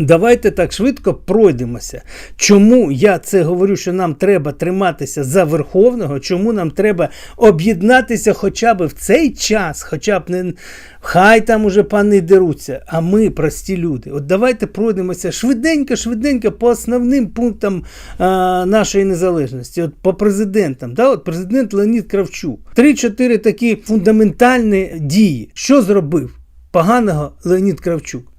Давайте так швидко пройдемося. Чому я це говорю, що нам треба триматися за Верховного, чому нам треба об'єднатися хоча б в цей час, хоча б не хай там уже пани деруться, а ми прості люди. От давайте пройдемося швиденько, швиденько по основним пунктам а, нашої незалежності, от по президентам. Да? От президент Леонід Кравчук. Три-чотири такі фундаментальні дії. Що зробив поганого Леонід Кравчук?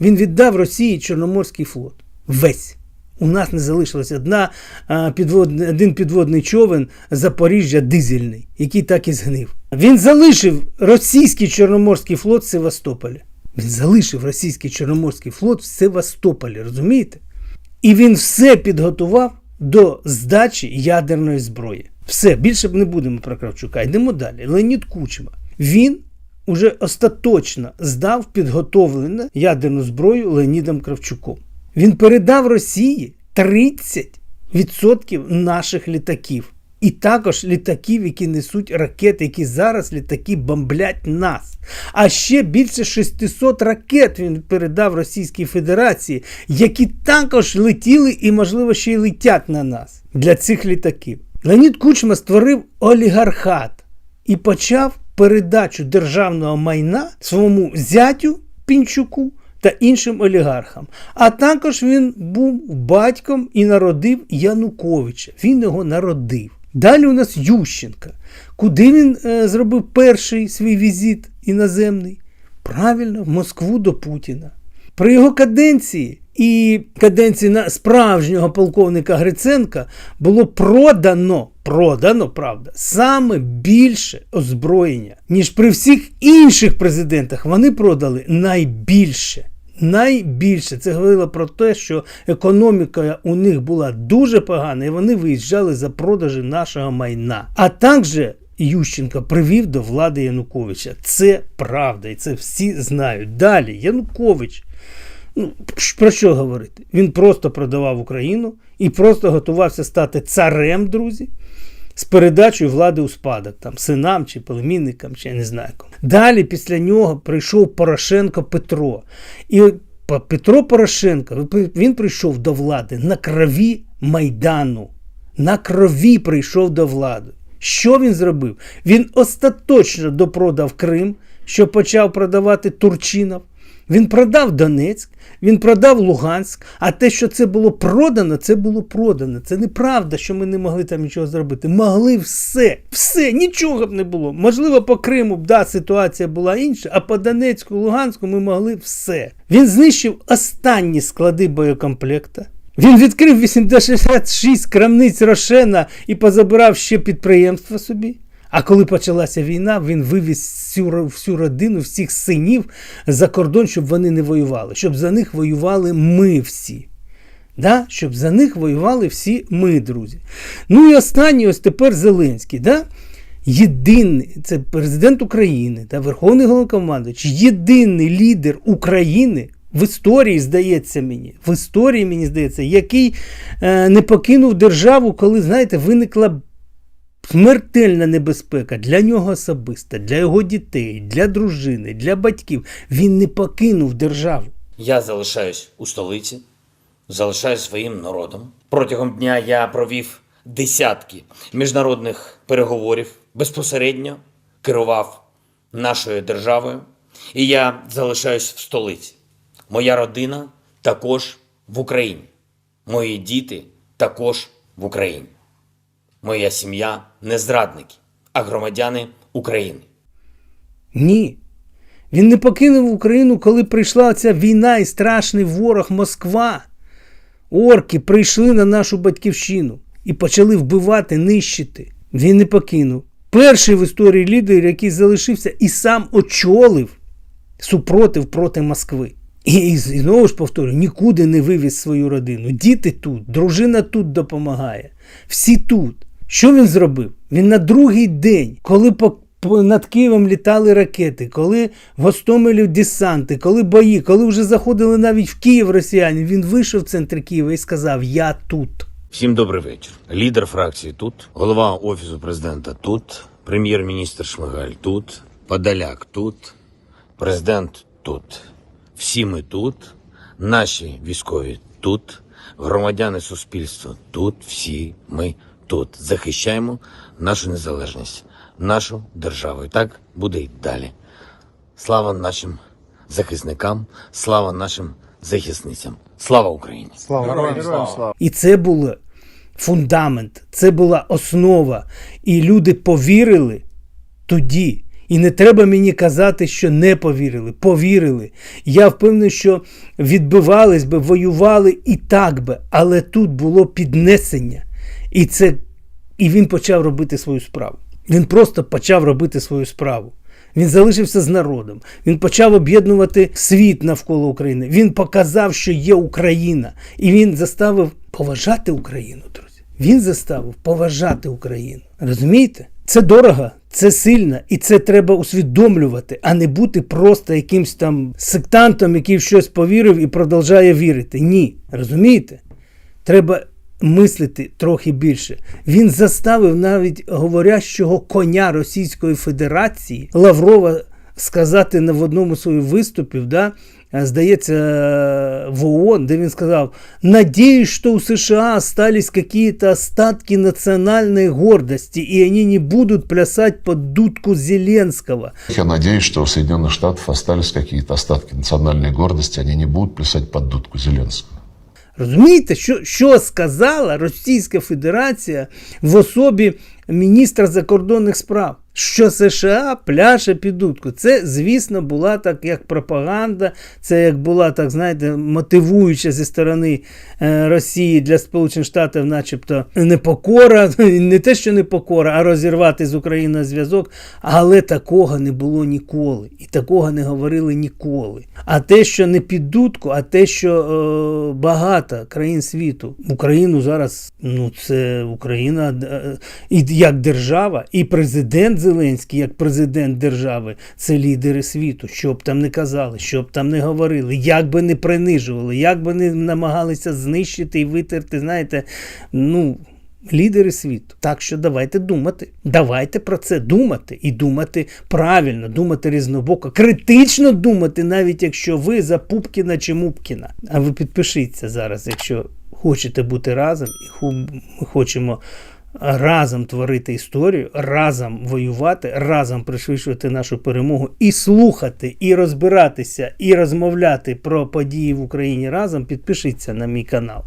Він віддав Росії Чорноморський флот. Весь. У нас не залишилось одна, підвод, один підводний човен Запоріжжя дизельний, який так і згнив. Він залишив російський Чорноморський флот в Севастополі. Він залишив російський Чорноморський флот в Севастополі, розумієте? І він все підготував до здачі ядерної зброї. Все, більше б не будемо про Кравчука. Йдемо далі. Леонід Кучма. Він уже остаточно здав підготовлену ядерну зброю Леонідом Кравчуком. Він передав Росії 30% наших літаків. І також літаків, які несуть ракети, які зараз літаки бомблять нас. А ще більше 600 ракет він передав Російській Федерації, які також летіли і, можливо, ще й летять на нас для цих літаків. Леонід Кучма створив олігархат і почав передачу державного майна своєму зятю Пінчуку та іншим олігархам. А також він був батьком і народив Януковича. Він його народив. Далі у нас Ющенка. Куди він е, зробив перший свій візит іноземний? Правильно, в Москву до Путіна. При його каденції і каденції на справжнього полковника Гриценка було продано, продано, правда, саме більше озброєння, ніж при всіх інших президентах. Вони продали найбільше. Найбільше це говорило про те, що економіка у них була дуже погана, і вони виїжджали за продажі нашого майна. А також Ющенко привів до влади Януковича. Це правда, і це всі знають. Далі Янукович. Ну, про що говорити? Він просто продавав Україну і просто готувався стати царем, друзі, з передачею влади у спадок, там, синам чи племінникам, чи я не знаю кому. Далі після нього прийшов Порошенко Петро. І Петро Порошенко він прийшов до влади на крові Майдану. На крові прийшов до влади. Що він зробив? Він остаточно допродав Крим, що почав продавати Турчинов. Він продав Донецьк, він продав Луганськ, а те, що це було продано, це було продано. Це неправда, що ми не могли там нічого зробити. Могли все, все, нічого б не було. Можливо, по Криму б да, ситуація була інша, а по Донецьку, Луганську ми могли все. Він знищив останні склади боєкомплекта. Він відкрив 86 крамниць Рошена і позабирав ще підприємства собі. А коли почалася війна, він вивіз всю, всю родину, всіх синів за кордон, щоб вони не воювали, щоб за них воювали ми всі. Да? Щоб за них воювали всі ми, друзі. Ну і останній, ось тепер Зеленський. Да? Єдиний, це президент України та Верховний Головнокомандуючий, єдиний лідер України. В історії, здається мені, в історії, мені здається, який е, не покинув державу, коли, знаєте, виникла смертельна небезпека для нього особисто, для його дітей, для дружини, для батьків. Він не покинув державу. Я залишаюсь у столиці, залишаюсь своїм народом. Протягом дня я провів десятки міжнародних переговорів, безпосередньо керував нашою державою, і я залишаюсь в столиці. Моя родина також в Україні. Мої діти також в Україні. Моя сім'я не зрадники, а громадяни України. Ні. Він не покинув Україну, коли прийшла ця війна і страшний ворог Москва. Орки прийшли на нашу батьківщину і почали вбивати, нищити. Він не покинув. Перший в історії лідер, який залишився і сам очолив супротив проти Москви. І, і знову ж повторюю, нікуди не вивіз свою родину. Діти тут, дружина тут допомагає. Всі тут. Що він зробив? Він на другий день, коли по, над Києвом літали ракети, коли в Гостомелі десанти, коли бої, коли вже заходили навіть в Київ росіяни, він вийшов в центр Києва і сказав: Я тут. Всім добрий вечір. Лідер фракції тут, голова офісу президента тут, прем'єр-міністр Шмигаль тут, Подоляк тут, президент тут. Всі ми тут Наші військові тут, громадяни суспільства тут, всі ми тут захищаємо нашу незалежність, нашу державу. І так буде й далі. Слава нашим захисникам, слава нашим захисницям. Слава Україні! Слава! І це був фундамент, це була основа. І люди повірили тоді. І не треба мені казати, що не повірили. Повірили. Я впевнений, що відбивались би, воювали і так би, але тут було піднесення. І, це, і він почав робити свою справу. Він просто почав робити свою справу. Він залишився з народом. Він почав об'єднувати світ навколо України. Він показав, що є Україна. І він заставив поважати Україну, друзі. Він заставив поважати Україну. Розумієте? Це дорого, це сильно, і це треба усвідомлювати, а не бути просто якимсь там сектантом, який в щось повірив і продовжує вірити. Ні. Розумієте? Треба мислити трохи більше. Він заставив навіть говорящого коня Російської Федерації Лаврова сказати в одному з своїх виступів, да, е, здається, в ООН, де він сказав: Надіюсь, що у США остались какие-то остатки національної гордості, і вони не будуть плясати під дудку Зеленського. Я надеюсь, что у Соединенных Штатов остались какие-то остатки национальной гордости, они не будут плясать под дудку Зеленского. Розумієте, що, що сказала Російська Федерація в особі міністра закордонних справ? Що США пляше під дудку. Це, звісно, була так як пропаганда, це як була так, знаєте, мотивуюча зі сторони е, Росії для Сполучених Штатів, начебто непокора, не те, що непокора, а розірвати з Україною зв'язок. Але такого не було ніколи. І такого не говорили ніколи. А те, що не під дудку, а те, що е, багато країн світу, Україну зараз, ну це Україна е, і як держава, і президент Зеленський, як президент держави, це лідери світу. Що б там не казали, що б там не говорили, як би не принижували, як би не намагалися знищити і витерти, знаєте, ну. Лідери світу. Так що давайте думати. Давайте про це думати і думати правильно, думати різнобоко, критично думати, навіть якщо ви за Пупкіна чи Мупкіна. А ви підпишіться зараз, якщо хочете бути разом, і хочемо разом творити історію, разом воювати, разом пришвидшувати нашу перемогу і слухати, і розбиратися, і розмовляти про події в Україні разом. Підпишіться на мій канал.